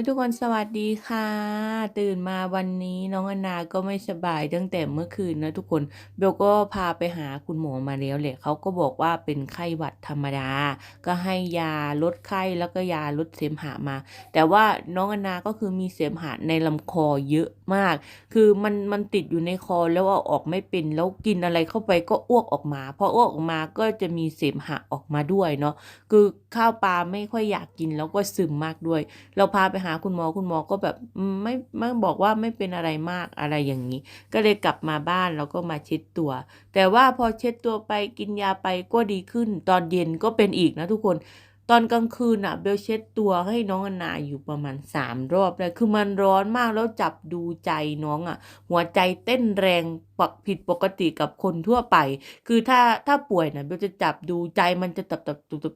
ยทุกคนสวัสดีค่ะ ตื่นมาวันนี้น้องอนาก็ไม่สบายตั้งแต่เมื่อคืนนะทุกคนเบลก็พาไปหาคุณหมอมาแล้วแหละเขาก็บอกว่าเป็นไข้หวัดธรรมดา ก็ให้ยาลดไข้แล้วก็ยาลดเสมหะมา แต่ว่าน้องอนาก็คือมีเสมหะในลำคอเยอะมาก คือมันมันติดอยู่ในคอแล้วเอาออกไม่เป็นแล้วกินอะไรเข้าไปก็อ้วกออกมาพออ้วกออกมาก็จะมีเสมหะออกมาด้วยเนาะคือข้าวปลาไม่ค่อยอยากกินแล้วก็ซึมมากด้วย เราพาไปหาคุณหมอคุณหมอก็แบบไม่ไม่บอกว่าไม่เป็นอะไรมากอะไรอย่างนี้ ก็เลยกลับมาบ้านแล้วก็มาเช็ดตัว แต่ว่าพอเช็ดตัวไปกินยาไปก็ดีขึ้น ตอนเย็นก็เป็นอีกนะทุกคนตอนกลางคืนอะเบลเช็ดตัวให้น้องอนาอยู่ประมาณสามรอบเลยคือมันร้อนมากแล้วจับดูใจน้องอะ หัวใจเต้นแรงปกผิดปกติกับคนทั่วไป คือถ้าถ้าป่วยนะเบลจะจับดูใจมันจะตับตับตุบตุบ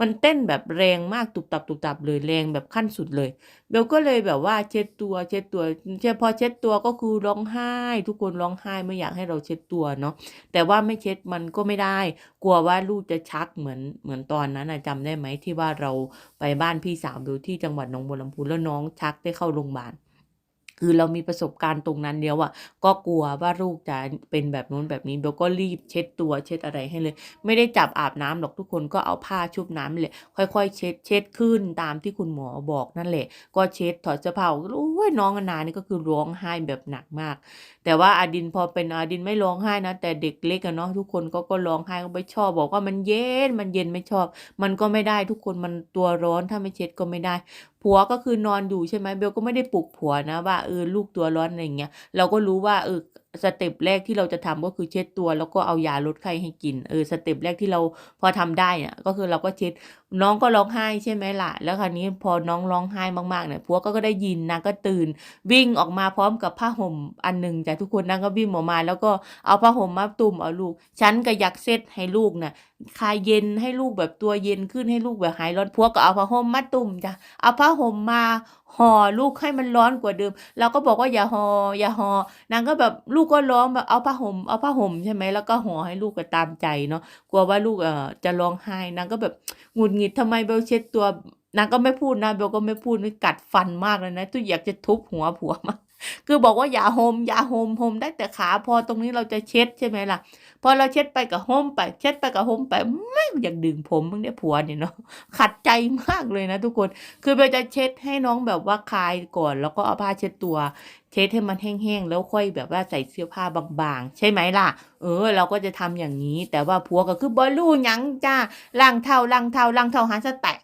มันเต้นแบบแรงมากตุบตับตุบตับเลยแรงแบบขั้นสุดเลย เบลก็เลยแบบว่าเช็ดตัวเช็ดตัวเช็ดพอเช็ดตัวก็คือร้องไห้ ทุกคนร้องไห้ไม่อยากให้เราเช็ดตัวเนาะแต่ว่าไม่เช็ดมันก็ไม่ได้ กลัวว่าลูกจะชักเหมือนเหมือนตอนนั้นนะจำได้ไหมที่ว่าเราไปบ้านพี่สาวดูที่จังหวัดหนองบัวลำพูแล้วน้องชักได้เข้าโรงพยาบาล คือเรามีประสบการณ์ตรงนั้นเดียวอะก็กลัวว่าลูกจะเป็นแบบนู้นแบบนี้เบลก็รีบเช็ดตัวเช็ดอะไรให้เลย ไม่ได้จับอาบน้ำหรอกทุกคนก็เอาผ้าชุบน้ำเลยค่อยๆ เช็ดเช็ดขึ้นตามที่คุณหมอบอกนั่นแหละ ก็เช็ดถอดเสื้อผ้าโอ้ยน้องอนานี่ก็คือร้องไห้แบบหนักมาก แต่ว่าอาดินพอเป็นอาดินไม่ร้องไห้นะ แต่เด็กเล็กอะเนาะทุกคนก็ก็ร้องไห้ก็ไม่ชอบบอกว่ามันเย็นมันเย็นไม่ชอบ มันก็ไม่ได้ทุกคนมันตัวร้อนถ้าไม่เช็ดก็ไม่ได้ผัวก็คือนอนอยู่ใช่ไหมเบลก็ไม่ได้ปลุกผัวนะว่าเออลูกตัวร้อนอะไรเงี้ยเราก็รู้ว่าเออ สเต็ปแรกที่เราจะทำก็คือเช็ดตัว แล้วก็เอายาลดไข้ให้กินเออสเต็ปแรกที่เราพอทำได้เนี่ยก็คือเราก็เช็ดน้องก็ร้องไห้ใช่ไหมล่ะ แล้วคราวนี้พอน้องร้องไห้มากๆเนี่ยผัวก็ก็ได้ยินนางก็ตื่น วิ่งออกมาพร้อมกับผ้าห่มอันหนึ่งจ้ะทุกคนนางก็วิ่งออกมา แล้วก็เอาผ้าห่มมาตุ่มเอาลูกฉันก็อยากเซตให้ลูกน่ะคลายเย็นให้ลูกแบบตัวเย็นขึ้นให้ลูกแบบหายร้อนผัวก็เอาผ้าห่มมาตุ่มจ้ะเอาผ้าห่มมา ห่อลูกให้มันร้อนกว่าเดิม เราก็บอกว่าอย่าห่ออย่าห่อนางก็แบบลูกก็ร้องแบบเอาผ้าห่มเอาผ้าห่มใช่ไหมแล้วก็ห่อให้ลูกก็ตามใจเนาะกลัวว่าลูกเอ่อจะร้องไห้นางก็แบบหงุดหงิดทำไมเบลเช็ดตัวนางก็ไม่พูดนะเบลก็ไม่พูดนี่กัดฟันมากเลยนะทุกอยากจะทุบหัวผัวมาคือบอกว่าอย่าโฮมอย่าโฮมโฮมได้แต่ขาพอตรงนี้เราจะเช็ดใช่ไหมล่ะพอเราเช็ดไปกับโฮมไป เช็ดไปกับโฮมไปไม่อยากดึงผมมึงเนี่ยผัวเนี่ยเนาะขัดใจมากเลยนะทุกคน คือเบลจะเช็ดให้น้องแบบว่าคลายก่อน แล้วก็เอาผ้าเช็ดตัวเช็ดให้มันแห้งๆแล้วค่อยแบบว่าใส่เสื้อผ้าบางๆ ใช่ไหมล่ะ เออ เราก็จะทำอย่างนี้ แต่ว่าผัวก็คือบอลูยังจ้าล้างเท้าล้างเท้าล้างเท้าหาสแต็ก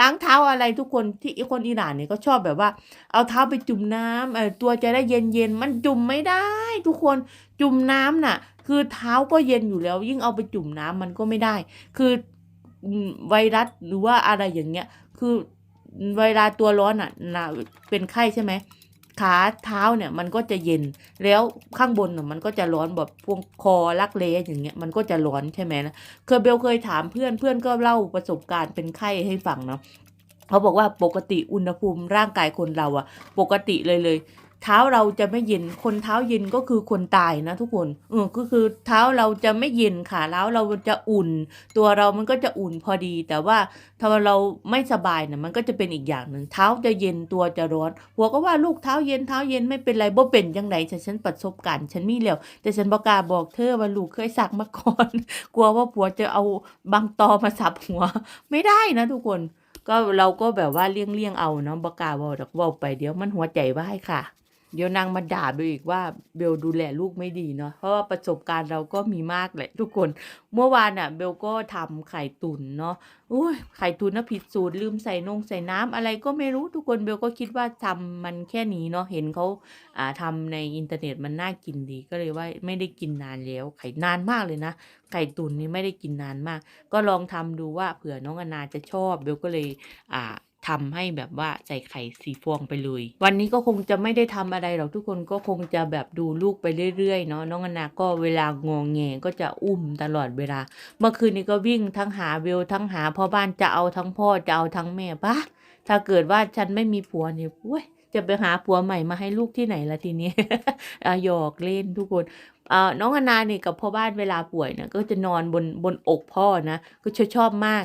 ล้างเท้าอะไรทุกคนที่คนอิหร่านเนี่ยก็ชอบแบบว่า เอาเท้าไปจุ่มน้ำเออตัวจะได้เย็นๆมันจุ่มไม่ได้ ทุกคนจุ่มน้ำน่ะ คือเท้าก็เย็นอยู่แล้ว ยิ่งเอาไปจุ่มน้ำมันก็ไม่ได้ คือไวรัสหรือว่าอะไรอย่างเงี้ย คือเวลาตัวร้อนอะนะเป็นไข้ใช่ไหมขาเท้าเนี่ยมันก็จะเย็นแล้วข้างบนน่ะมันก็จะร้อนแบบพวงคอรักเลอย่างเงี้ยมันก็จะร้อนใช่ไหมนะเคยเบลเคยถามเพื่อนเพื่อนก็เล่าประสบการณ์เป็นไข้ให้ฟังเนาะเขาบอกว่าปกติอุณหภูมิร่างกายคนเราอะปกติเลยเลย เท้าเราจะไม่เย็น คนเท้าเย็นก็คือคนตายนะทุกคนเออก็คือเท้าเราจะไม่เย็นขาเท้าเราจะอุ่น ตัวเรามันก็จะอุ่นพอดี แต่ว่าถ้าเราไม่สบายเนี่ยมันก็จะเป็นอีกอย่างหนึ่งเท้าจะเย็นตัวจะร้อนผัวก็ว่าลูกเท้าเย็นเท้าเย็นไม่เป็นไรบ่เป็นยังไงแต่ฉันประสบการณ์ฉันมีแล้วแต่ฉันบอกล้าบอกเธอว่าลูกเคยสักมาก่อน กลัวว่าผัวจะเอาบางตอมาสับหัว ไม่ได้นะทุกคนก็เราก็แบบว่าเลี่ยงเลี่ยงเอาเนาะบอกาเว่าดอกว่าไปเดี๋ยวมันหัวใจว่ายค่ะ เดี๋ยวนางมาด่าเบลอีกว่าเบลดูแลลูกไม่ดีเนาะเพราะว่าประสบการณ์เราก็มีมากแหละทุกคน เมื่อวานอะเบลก็ทำไข่ตุ๋นเนาะอุ้ยไข่ตุ๋นน่ะผิดสูตรลืมใส่นงใส่น้ำอะไรก็ไม่รู้ทุกคนเบลก็คิดว่าทำมันแค่นี้เนาะเห็นเขาอ่าทำในอินเทอร์เน็ตมันน่ากินดีก็เลยว่าไม่ได้กินนานแล้วไข่นานมากเลยนะไข่ตุ๋นนี่ไม่ได้กินนานมาก ก็ลองทำดูว่าเผื่อน้องอนาจะชอบเบลก็เลยอ่า ทำให้แบบว่าใส่ไข่สีฟองไปเลย วันนี้ก็คงจะไม่ได้ทำอะไรหรอกทุกคนก็คงจะแบบดูลูกไปเรื่อยๆเนาะน้องอนาก็เวลางองแงก็จะอุ้มตลอดเวลา เมื่อคืนนี้ก็วิ่งทั้งหาเวลทั้งหาพ่อบ้านจะเอาทั้งพ่อจะเอาทั้งแม่ปะถ้าเกิดว่าฉันไม่มีผัวเนี่ยเว้ยจะไปหาผัวใหม่มาให้ลูกที่ไหนละทีนี้อะหยอกเล่นทุกคนอ่าน้องอนาเนี่ยกับพ่อบ้านเวลาป่วยเนี่ยก็จะนอนบนบนอกพ่อนะ ก็ชอบชอบมาก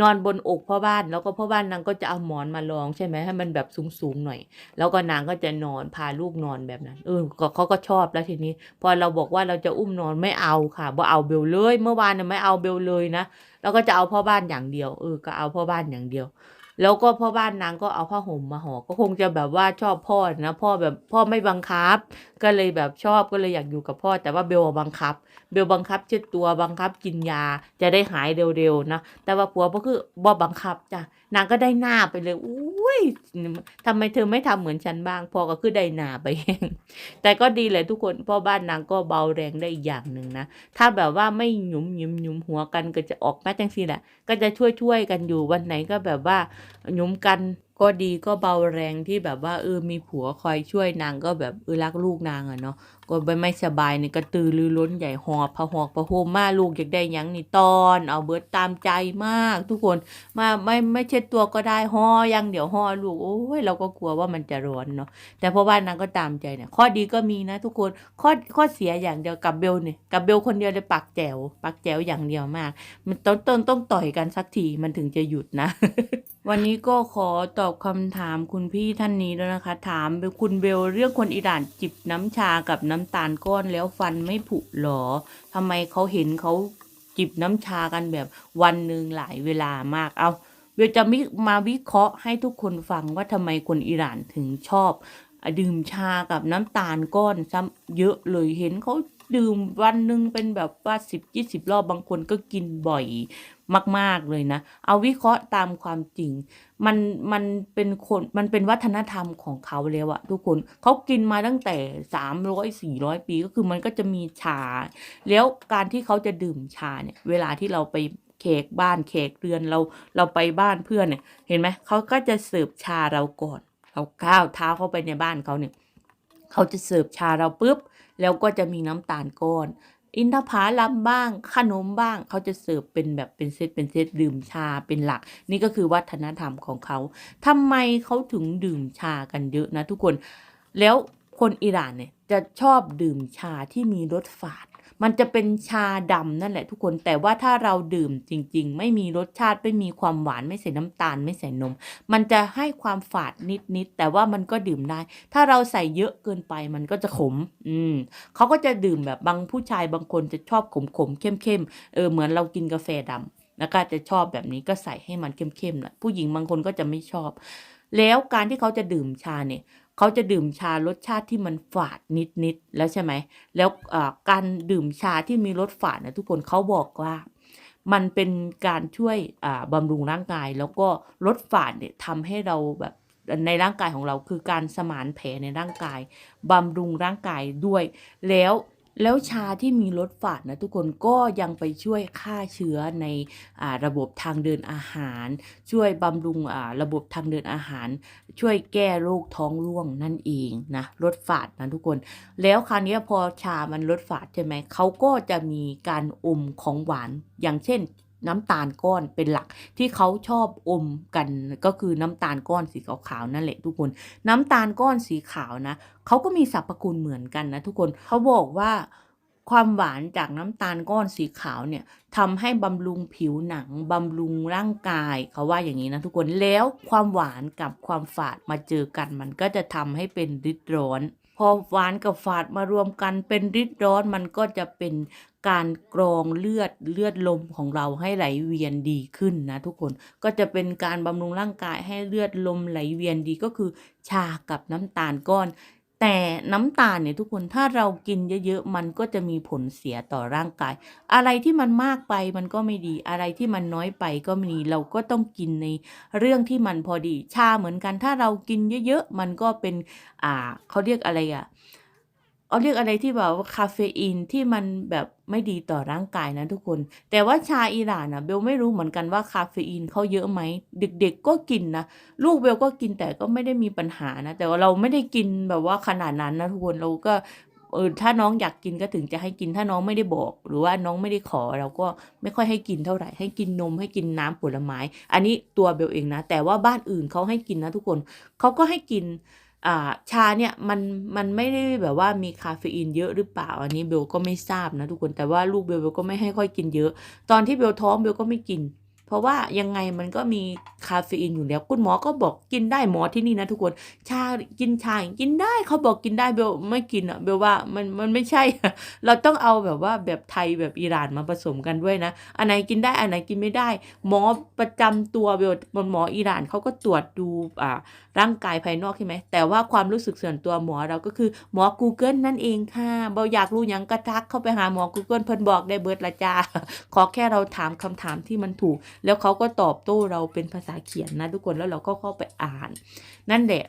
นอนบนอกพ่อบ้านแล้วก็พ่อบ้านนางก็จะเอาหมอนมารองใช่ไหมให้มันแบบสูงๆหน่อย แล้วก็นางก็จะนอนพาลูกนอนแบบนั้นเออเขาก็ชอบแล้วทีนี้ พอเราบอกว่าเราจะอุ้มนอนไม่เอาค่ะบ่เอาเบลเลย เมื่อวานน่ยไม่เอาเบลเลยนะแล้วก็จะเอาพ่อบ้านอย่างเดียวเออก็เอาพ่อบ้านอย่างเดียว แล้วก็พ่อบ้านนางก็เอาผ้าห่มมาห่อก็คงจะแบบว่าชอบพ่อนะพ่อแบบพ่อไม่บังคับ ก็เลยแบบชอบก็เลยอยากอยู่กับพ่อ แต่ว่าเบลบังคับ เบลบังคับเช็ดตัวบังคับกินยาจะได้หายเร็วๆนะแต่ว่าผัวก็คือบ่บังคับจ้ะนางก็ได้หน้าไปเลยอุ้ยทำไมเธอไม่ทำเหมือนฉันบ้าง พอก็คือได้หน้าไปเองแต่ก็ดีเลยทุกคนพ่อบ้านนางก็เบาแรงได้อีกอย่างหนึ่งนะ ถ้าแบบว่าไม่หยุมหยุมหยุมหัวกันก็จะออกมาจังสิแหละ ก็จะช่วยช่วยกันอยู่วันไหนก็แบบว่าหยุมกัน ก็ดีก็เบาแรงที่แบบว่าเออมีผัวคอยช่วยนางก็แบบเออรักลูกนางอะเนาะก็ไม่ไม่สบายนี่กระตือรือร้นใหญ่หอบพะหอกพะโฮมมาลูกอยากได้ยังนี่ตอน เอาเบิดตามใจมาก ทุกคนมาไม่ไม่เช็ดตัวก็ได้ห่อยังเดี๋ยวห่อลูกโอ้ยเราก็กลัวว่ามันจะร้อนเนาะแต่พ่อบ้านนางก็ตามใจเนี่ยข้อดีก็มีนะทุกคนข้อข้อเสียอย่างเดียวกับเบลเนี่ยกับเบลคนเดียวเลยปักแจ๋วปักแจ๋วอย่างเดียวมาก มันต้นต้นต้องต่อยกันสักทีมันถึงจะหยุดนะ วันนี้ก็ขอตออบคำถามคุณพี่ท่านนี้แล้วนะคะ ถามคุณเบลเรื่องคนอิหร่านจิบน้ำชากับน้ำตาลก้อนแล้วฟันไม่ผุหรอทำไมเขาเห็นเขาจิบน้ำชากันแบบวันหนึ่งหลายเวลามากเอาเบลจะมิมาวิเคราะห์ให้ทุกคนฟังว่าทำไมคนอิหร่านถึงชอบ ดื่มชากับน้ำตาลก้อนซ้ำเยอะเลยเห็นเขา ดื่มวันหนึ่งเป็นแบบว่าสิบยี่สิบรอบบางคนก็กินบ่อยมาก ๆ เลยนะ เอาวิเคราะห์ตามความจริง มันมันเป็นคนมันเป็นวัฒนธรรมของเขาแล้วอะทุกคนเขากินมาตั้งแต่สามร้อยสี่ร้อยปีก็คือมันก็จะมีชา แล้วการที่เขาจะดื่มชาเนี่ยเวลาที่เราไปแขกบ้านแขกเรือนเราเราไปบ้านเพื่อนเนี่ย เห็นไหมเขาก็จะเสิร์ฟชาเราก่อนเราก้าวเท้าเข้าไปในบ้านเขาเนี่ยเขาจะเสิร์ฟชาเราปุ๊บ แล้วก็จะมีน้ำตาลก้อน อินทผลัมบ้าง ขนมบ้าง เขาจะเสิร์ฟเป็นแบบเป็นเซตเป็นเซตดื่มชาเป็นหลัก นี่ก็คือวัฒนธรรมของเขาทำไมเขาถึงดื่มชากันเยอะนะทุกคน แล้วคนอิหร่านเนี่ยจะชอบดื่มชาที่มีรสฝาด มันจะเป็นชาดำนั่นแหละทุกคนแต่ว่าถ้าเราดื่มจริง ๆ ไม่มีรสชาติไม่มีความหวานไม่ใส่น้ำตาลไม่ใส่นม มันจะให้ความฝาดนิดๆแต่ว่ามันก็ดื่มได้ ถ้าเราใส่เยอะเกินไปมันก็จะขม อืมเขาก็จะดื่มแบบบางผู้ชายบางคนจะชอบขมขมๆเข้มเข้มๆเออเหมือนเรากินกาแฟดำแล้วก็จะชอบแบบนี้ก็ใส่ให้มันเข้มเข้มๆหน่อยผู้หญิงบางคนก็จะไม่ชอบ แล้วการที่เขาจะดื่มชาเนี่ย เขาจะดื่มชารสชาติที่มันฝาดนิดๆแล้วใช่ไหมแล้วการดื่มชาที่มีรสฝาดนี่ยทุกคนเขาบอกว่ามันเป็นการช่วยบำรุงร่างกาย แล้วก็ลดฝาดเนี่ยทำให้เราแบบในร่างกายของเราคือการสมานแผลในร่างกายบำรุงร่างกายด้วย แล้ว แล้วชาที่มีรสฝาดนะทุกคนก็ยังไปช่วยฆ่าเชื้อในอระบบทางเดินอาหาร ช่วยบำรุงระบบทางเดินอาหาร ช่วยแก้โรคท้องร่วงนั่นเองนะรสฝาดนะทุกคน แล้วคราวนี้พอชามันรสฝาดใช่ไหมเขาก็จะมีการอมของหวานอย่างเช่น น้ำตาลก้อนเป็นหลักที่เขาชอบอมกันก็คือน้ำตาลก้อนสีขาวๆนั่นแหละทุกคน น้ำตาลก้อนสีขาวนะเขาก็มีสรรพคุณเหมือนกันนะทุกคนเขาบอกว่าความหวานจากน้ำตาลก้อนสีขาวเนี่ยทำให้บำรุงผิวหนังบำรุงร่างกายเขาว่าอย่างนี้นะทุกคนแล้วความหวานกับความฝาดมาเจอกันมันก็จะทำให้เป็นฤทธิ์ร้อน พอหวานกับฝาดมารวมกันเป็นริดร้อนมันก็จะเป็นการกรองเลือดเลือดลมของเราให้ไหลเวียนดีขึ้นนะทุกคนก็จะเป็นการบำรุงร่างกายให้เลือดลมไหลเวียนดีก็คือ ชากับน้ำตาลก้อน แต่น้ำตาลเนี่ยทุกคนถ้าเรากินเยอะๆมันก็จะมีผลเสียต่อร่างกาย อะไรที่มันมากไปมันก็ไม่ดีอะไรที่มันน้อยไปก็ไม่ดีเราก็ต้องกินในเรื่องที่มันพอดี ชาเหมือนกันถ้าเรากินเยอะๆมันก็เป็นอ่าเขาเรียกอะไรอะ เอาเรียกอะไรที่แบบคาเฟอีนที่มันแบบไม่ดีต่อร่างกายนะทุกคน แต่ว่าชาอิหร่านนะเบลไม่รู้เหมือนกันว่าคาเฟอีนเขาเยอะไหมเด็กๆก็กินนะลูกเบลก็กินแต่ก็ไม่ได้มีปัญหานะ แต่ว่าเราไม่ได้กินแบบว่าขนาดนั้นนะทุกคนเราก็เออถ้าน้องอยากกินก็ถึงจะให้กินถ้าน้องไม่ได้บอก หรือว่าน้องไม่ได้ขอเราก็ไม่ค่อยให้กินเท่าไหร่ ให้กินนมให้กินน้ำผลไม้ อันนี้ตัวเบลเองนะ แต่ว่าบ้านอื่นเขาให้กินนะทุกคนเขาก็ให้กิน ชาเนี่ยมันมันไม่ได้แบบว่ามีคาเฟอีนเยอะหรือเปล่า อันนี้เบลก็ไม่ทราบนะทุกคนแต่ว่าลูกเบลเบลก็ไม่ให้ค่อยกินเยอะ ตอนที่เบลท้องเบลก็ไม่กิน เพราะว่ายังไงมันก็มีคาเฟอีนอยู่แล้วคุณหมอก็บอกกินได้หมอที่นี่นะทุกคนชากินชากินได้เขาบอกกินได้เบลไม่กินอะเบลว่ามันมันไม่ใช่ เราต้องเอาแบบว่าแบบไทยแบบอิหร่านมาผสมกันด้วยนะ อันไหนกินได้อันไหนกินไม่ได้ หมอประจำตัวเบลหมออิหร่านเขาก็ตรวจดูอ่าร่างกายภายนอกใช่ไหมแต่ว่าความรู้สึกส่วนตัวหมอเราก็คือหมอ Google นั่นเองค่ะเบาอยากรู้ยังกระทักเข้าไปหาหมอ Google เพิ่นบอกได้เบิดละจ้าขอแค่เราถามคำถามที่มันถูกแล้วเขาก็ตอบโต้เราเป็นภาษาเขียนนะทุกคนแล้วเราก็เข้าไปอ่าน นั่นแหละ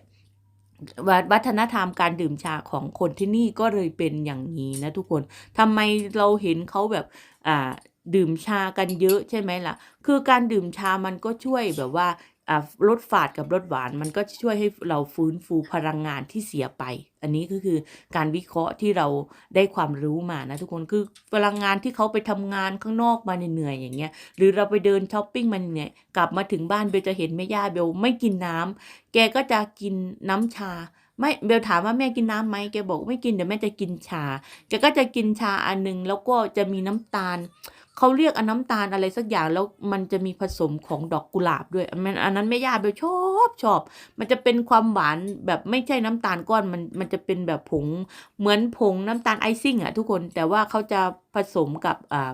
วัวัฒนธรรมการดื่มชาของคนที่นี่ก็เลยเป็นอย่างนี้นะทุกคนทำไมเราเห็นเขาแบบอ่าดื่มชากันเยอะใช่ไหมล่ะ คือการดื่มชามันก็ช่วยแบบว่า อ่าลดฝาดกับลดหวานมันก็ช่วยให้เราฟื้นฟูพลังงานที่เสียไป อันนี้ก็คือการวิเคราะห์ที่เราได้ความรู้มานะทุกคนคือพลังงานที่เขาไปทำงานข้างนอกมาเหนื่อยๆอย่างเงี้ยหรือเราไปเดินช้อปปิ้งมาเนื่ยกลับมาถึงบ้านเบลจะเห็นแม่ย่าเบลไม่กินน้ำแกก็จะกินน้ำชาไม่เบลถามว่าแม่กินน้ำไหมแกบอกไม่กินเดี๋ยวแม่จะกินชาแกก็จะกินชาอันหนึงแล้วก็จะมีน้ำตาล เขาเรียกอันน้ำตาลอะไรสักอย่างแล้วมันจะมีผสมของดอกกุหลาบด้วยอันนั้นอันนั้นแม่ย่าเบลชอบชอบ มันจะเป็นความหวานแบบไม่ใช่น้ำตาลก้อนมันมันจะเป็นแบบผงเหมือนผงน้ำตาลไอซิ่งอะทุกคนแต่ว่าเขาจะผสมกับอ่า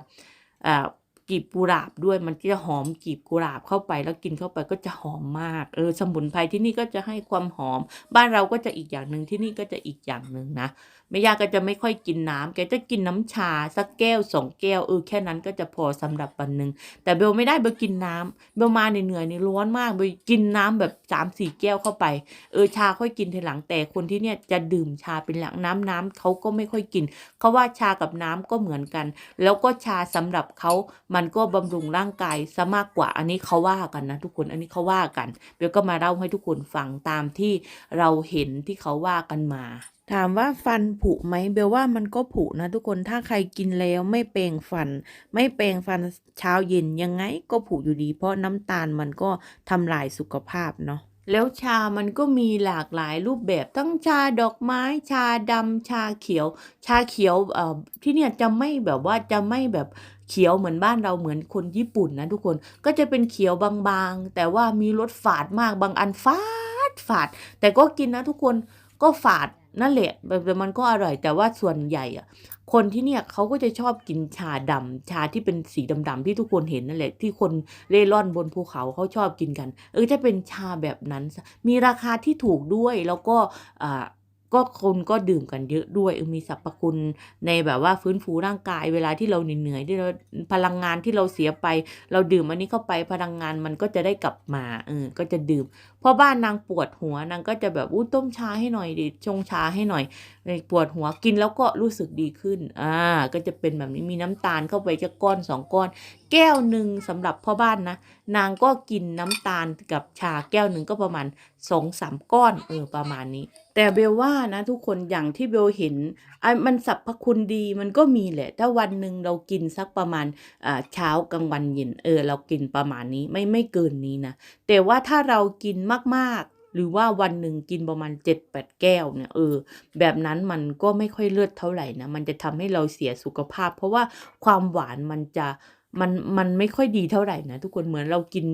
อ่ากลีบกุหลาบด้วยมันก็จะหอมกลีบกุหลาบเข้าไปแล้วกินเข้าไปก็จะหอมมากเออสมุนไพรที่นี่ก็จะให้ความหอม บ้านเราก็จะอีกอย่างหนึ่งที่นี่ก็จะอีกอย่างหนึ่งนะ แม่ย่าก็จะไม่ค่อยกินน้ำแกจะกินน้ำชาสักแก้วสองแก้วเออแค่นั้นก็จะพอสำหรับวันหนึ่งแต่เบลไม่ได้เบลกินน้ำเบลมาเหนื่อยๆนี่ร้อนมากเบลกินน้ำแบบสามสี่แก้วเข้าไปเออชาค่อยกินทีหลังแต่คนที่เนี่ยจะดื่มชาเป็นหลักน้ำน้ำเขาก็ไม่ค่อยกินเขาว่าชากับน้ำก็เหมือนกัน แล้วก็ชาสำหรับเขามันก็บำรุงร่างกายซะมากกว่าอันนี้เขาว่ากันนะทุกคนอันนี้เขาว่ากันเบลก็มาเล่าให้ทุกคนฟังตามที่เราเห็นที่เขาว่ากันมาถามว่าฟันผุไหมเบลว่ามันก็ผุนะทุกคนถ้าใครกินแล้วไม่แปรงฟัน ไม่แปรงฟันเช้าเย็นยังไงก็ผุอยู่ดี เพราะน้ำตาลมันก็ทำลายสุขภาพเนาะแล้วชามันก็มีหลากหลายรูปแบบทั้งชาดอกไม้ชาดำชาเขียว ชาเขียวเอ่อที่เนี่ยจะไม่แบบว่าจะไม่แบบเขียวเหมือนบ้านเราเหมือนคนญี่ปุ่นนะทุกคนก็จะเป็นเขียวบางๆ แต่ว่ามีรสฝาดมากบางอันฝาดฝาด แต่ก็กินนะทุกคนก็ฝาด นั่นแหละแต่มันก็อร่อย แต่ว่าส่วนใหญ่อะคนที่เนี่ยเขาก็จะชอบกินชาดำชาที่เป็นสีดำๆที่ทุกคนเห็นนั่นแหละ ที่คนเร่ร่อนบนภูเขาเขาชอบกินกัน เออจะเป็นชาแบบนั้น มีราคาที่ถูกด้วยแล้วก็อ่า ก็คนก็ดื่มกันเยอะด้วยมีสรรพคุณในแบบว่าฟื้นฟูร่างกายเวลาที่เราเหนื่อยที่เราพลังงานที่เราเสียไป เราดื่มอันนี้เข้าไปพลังงานมันก็จะได้กลับมาเออก็จะดื่มเพราะบ้านนางปวดหัวนางก็จะแบบอู้ต้มชาให้หน่อยดิชงชาให้หน่อยปวดหัวกินแล้วก็รู้สึกดีขึ้นอ่าก็จะเป็นแบบนี้มีน้ำตาลเข้าไปจะก้อนสองก้อน แก้วหนึ่งสำหรับพ่อบ้านนะ นางก็กินน้ำตาลกับชาแก้วหนึ่งก็ประมาณสองสามก้อนเออประมาณนี้ แต่เบลว่านะทุกคนอย่างที่เบลเห็นไอะมันสรรพคุณดีมันก็มีแหละ ถ้าวันหนึ่งเรากินสักประมาณอ่าเช้ากลางวันเย็นเออเรากินประมาณนี้ไม่ไม่เกินนี้นะแต่ว่าถ้าเรากินมากๆ หรือว่าวันหนึ่งกินประมาณเจ็ดแปดแก้วเนี่ยเออแบบนั้นมันก็ไม่ค่อยเลือดเท่าไหร่นะมันจะทำให้เราเสียสุขภาพ เพราะว่าความหวานมันจะ มันมันไม่ค่อยดีเท่าไหร่นะทุกคนเหมือนเรากิน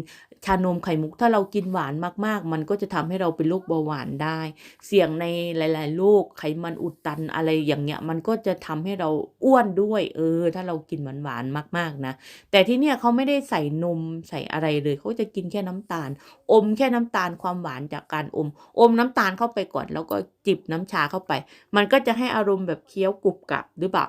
ชานมไข่มุก ถ้าเรากินหวานมากๆ มันก็จะทำให้เราเป็นโรคเบาหวานได้ เสี่ยงในหลายๆโรคไขมันอุดตันอะไรอย่างเงี้ย มันก็จะทำให้เราอ้วนด้วย เออ ถ้าเรากินหวานๆมากๆนะแต่ที่เนี่ยเขาไม่ได้ใส่นมใส่อะไรเลยเขาจะกินแค่น้ำตาล อมแค่น้ำตาลความหวานจากการอม อมน้ำตาลเข้าไปก่อน แล้วก็จิบน้ำชาเข้าไป มันก็จะให้อารมณ์แบบเคี้ยวกรุบกรับหรือเปล่า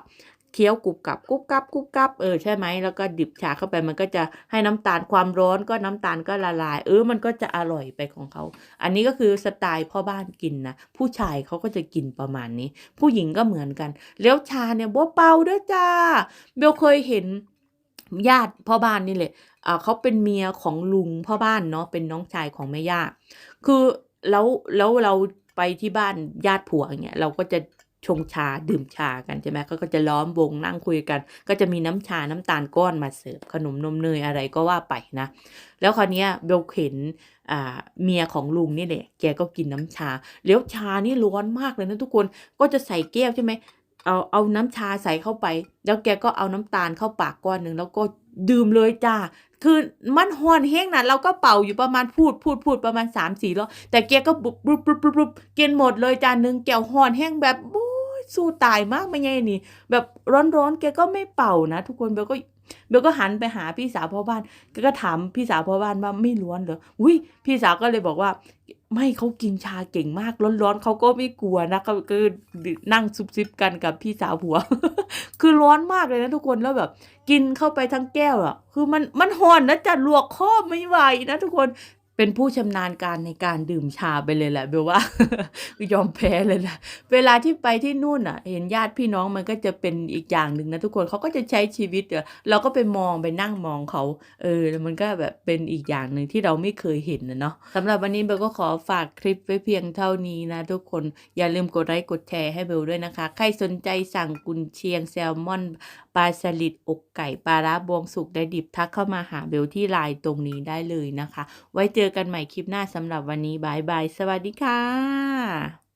เคี้ยวกรุบกรับกรุบกรับกรุบกรับเออใช่ไหมแล้วก็ดิบชาเข้าไปมันก็จะให้น้ำตาลความร้อนก็น้ำตาลก็ละลาย เออมันก็จะอร่อยไปของเขา อันนี้ก็คือสไตล์พ่อบ้านกินนะผู้ชายเขาก็จะกินประมาณนี้ ผู้หญิงก็เหมือนกัน แล้วชาเนี่ยบ่เป่าเด้อจ้าเบลเคยเห็นญาติพ่อบ้านนี่แหละอ่าเขาเป็นเมียของลุงพ่อบ้านเนาะเป็นน้องชายของแม่ย่าคือแล้วแล้วเราไปที่บ้านญาติผัวอย่างเงี้ยเราก็จะ ชงชาดื่มชากันใช่ไหมเขาก็จะล้อมวงนั่งคุยกัน ก็จะมีน้ำชาน้ำตาลก้อนมาเสิร์ฟขนมนมเนยอะไรก็ว่าไปนะ แล้วคราวเนี้ยเบลเห็นเมียของลุงนี่แหละแกก็กินน้ำชาแล้วชานี่ร้อนมากเลยนะทุกคนก็จะใส่แก้วใช่ไหมเอาเอาน้ำชาใส่เข้าไป แล้วแกก็เอาน้ำตาลเข้าปากก้อนหนึ่งแล้วก็ดื่มเลยจ้าคือมันฮ้อนแห้งนะเราก็เป่าอยู่ประมาณพูดพูดพูดประมาณ3-4รอบแต่แกก็บุบบุบบุบบุบกินหมดเลยจานหนึ่งแก้วฮ้อนแห้งแบบ สู้ตายมากไม่ไงนี่ แบบร้อนๆแกก็ไม่เป่านะ ทุกคนเบลก็เบลก็หันไปหาพี่สาวพ่อบ้านแกก็ถามพี่สาวพ่อบ้านว่าไม่ร้อนเหรออุ้ยพี่สาวก็เลยบอกว่า ไม่เขากินชาเก่งมากร้อนๆเขาก็ไม่กลัวนะก็คือนั่งซุบซิบกันกับพี่สาวผัว คือร้อนมากเลยนะทุกคนแล้วแบบ กินเข้าไปทั้งแก้วอะ คือมันมันห่อนนะจะลวกคอไม่ไหวนะทุกคน เป็นผู้ชำนาญการในการดื่มชาไปเลยแหละเบลว่ายอมแพ้เลยแหละเวลาที่ไปที่นู่นอะ เห็นญาติพี่น้องมันก็จะเป็นอีกอย่างหนึ่งนะทุกคนเขาก็จะใช้ชีวิตเออเราก็ไปมองไปนั่งมองเขาเออแล้วมันก็แบบเป็นอีกอย่างหนึ่งที่เราไม่เคยเห็นนะเนาะสำหรับวันนี้เบลก็ขอฝากคลิปไว้เพียงเท่านี้นะทุกคนอย่าลืมกดไลค์กดแชร์ให้เบลด้วยนะคะ ใครสนใจสั่งกุนเชียงแซลมอนปลาสลิดอกไก่ปลาร้าบวงสุกได้ดิบทักเข้ามาหาเบลที่ไลน์ตรงนี้ได้เลยนะคะ ไว้เจอกันใหม่คลิปหน้าสำหรับวันนี้บายบาย สวัสดีค่ะ